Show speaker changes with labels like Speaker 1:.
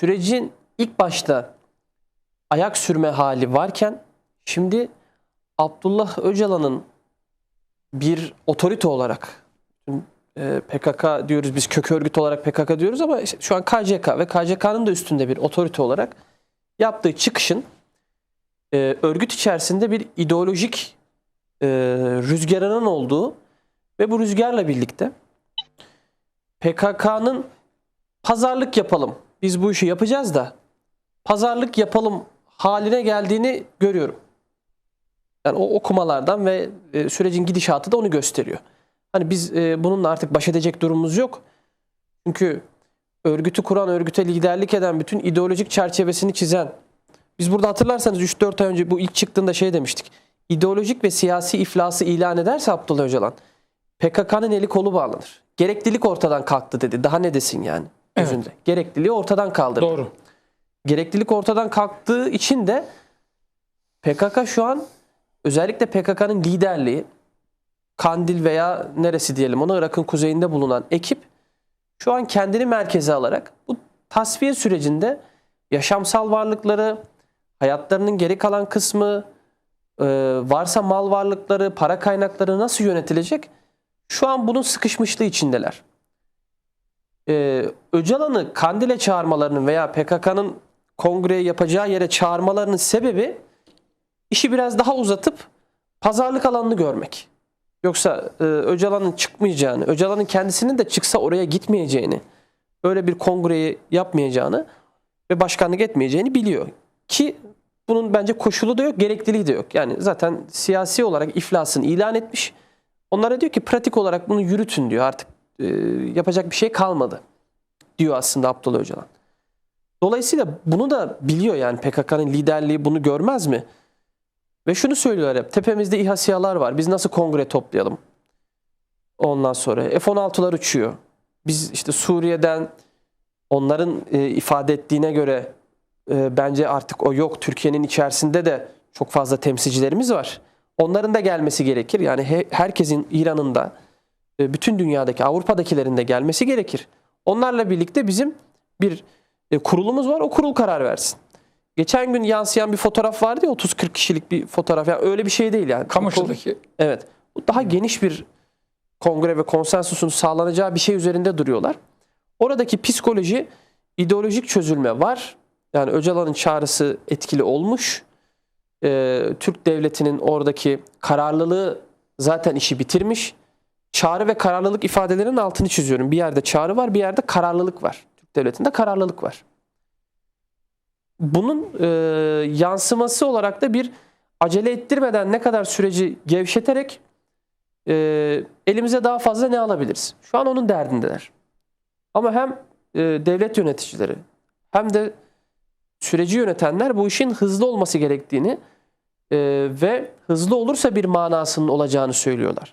Speaker 1: sürecin ilk başta ayak sürme hali varken şimdi Abdullah Öcalan'ın bir otorite olarak e, PKK diyoruz biz kök örgüt olarak PKK diyoruz ama işte şu an KCK ve KCK'nın da üstünde bir otorite olarak yaptığı çıkışın e, örgüt içerisinde bir ideolojik e, rüzgarının olduğu ve bu rüzgarla birlikte PKK'nın pazarlık yapalım. Biz bu işi yapacağız da pazarlık yapalım haline geldiğini görüyorum. Yani o okumalardan ve e, sürecin gidişatı da onu gösteriyor. Hani biz e, bununla artık baş edecek durumumuz yok. Çünkü örgütü kuran, örgüte liderlik eden, bütün ideolojik çerçevesini çizen. Biz burada hatırlarsanız 3-4 ay önce bu ilk çıktığında şey demiştik. İdeolojik ve siyasi iflası ilan ederse Abdullah Öcalan PKK'nın eli kolu bağlanır. Gereklilik ortadan kalktı dedi. Daha ne desin yani gözünde. Gerekliliği ortadan kaldırdı.
Speaker 2: Doğru.
Speaker 1: Gereklilik ortadan kalktığı için de PKK şu an özellikle PKK'nın liderliği Kandil veya neresi diyelim ona Irak'ın kuzeyinde bulunan ekip şu an kendini merkeze alarak bu tasfiye sürecinde yaşamsal varlıkları, hayatlarının geri kalan kısmı, e, varsa mal varlıkları, para kaynakları nasıl yönetilecek? Şu an bunun sıkışmışlığı içindeler. E, Öcalan'ı Kandil'e çağırmalarının veya PKK'nın kongreye yapacağı yere çağırmalarının sebebi işi biraz daha uzatıp pazarlık alanını görmek. Yoksa e, Öcalan'ın çıkmayacağını, Öcalan'ın kendisinin de çıksa oraya gitmeyeceğini, öyle bir kongreyi yapmayacağını ve başkanlık etmeyeceğini biliyor. Ki bunun bence koşulu da yok, gerekliliği de yok. Yani zaten siyasi olarak iflasını ilan etmiş. Onlara diyor ki pratik olarak bunu yürütün diyor. Artık e, yapacak bir şey kalmadı diyor aslında Abdullah Öcalan. Dolayısıyla bunu da biliyor yani PKK'nın liderliği bunu görmez mi? Ve şunu söylüyorlar hep tepemizde İHA SİHA'lar var biz nasıl kongre toplayalım? Ondan sonra F-16'lar uçuyor. Biz işte Suriye'den onların e, ifade ettiğine göre e, bence artık o yok. Türkiye'nin içerisinde de çok fazla temsilcilerimiz var. Onların da gelmesi gerekir. Yani he- herkesin İran'ın da bütün dünyadaki Avrupa'dakilerin de gelmesi gerekir. Onlarla birlikte bizim bir e, kurulumuz var. O kurul karar versin. Geçen gün yansıyan bir fotoğraf vardı ya 30-40 kişilik bir fotoğraf. Yani öyle bir şey değil yani.
Speaker 2: Kamışlı'daki
Speaker 1: Evet. Daha geniş bir kongre ve konsensusun sağlanacağı bir şey üzerinde duruyorlar. Oradaki psikoloji, ideolojik çözülme var. Yani Öcalan'ın çağrısı etkili olmuş. Ee, Türk devletinin oradaki kararlılığı zaten işi bitirmiş. Çağrı ve kararlılık ifadelerinin altını çiziyorum. Bir yerde çağrı var, bir yerde kararlılık var. Türk devletinde kararlılık var. Bunun e, yansıması olarak da bir acele ettirmeden ne kadar süreci gevşeterek e, elimize daha fazla ne alabiliriz? Şu an onun derdindeler. Ama hem e, devlet yöneticileri hem de süreci yönetenler bu işin hızlı olması gerektiğini e, ve hızlı olursa bir manasının olacağını söylüyorlar.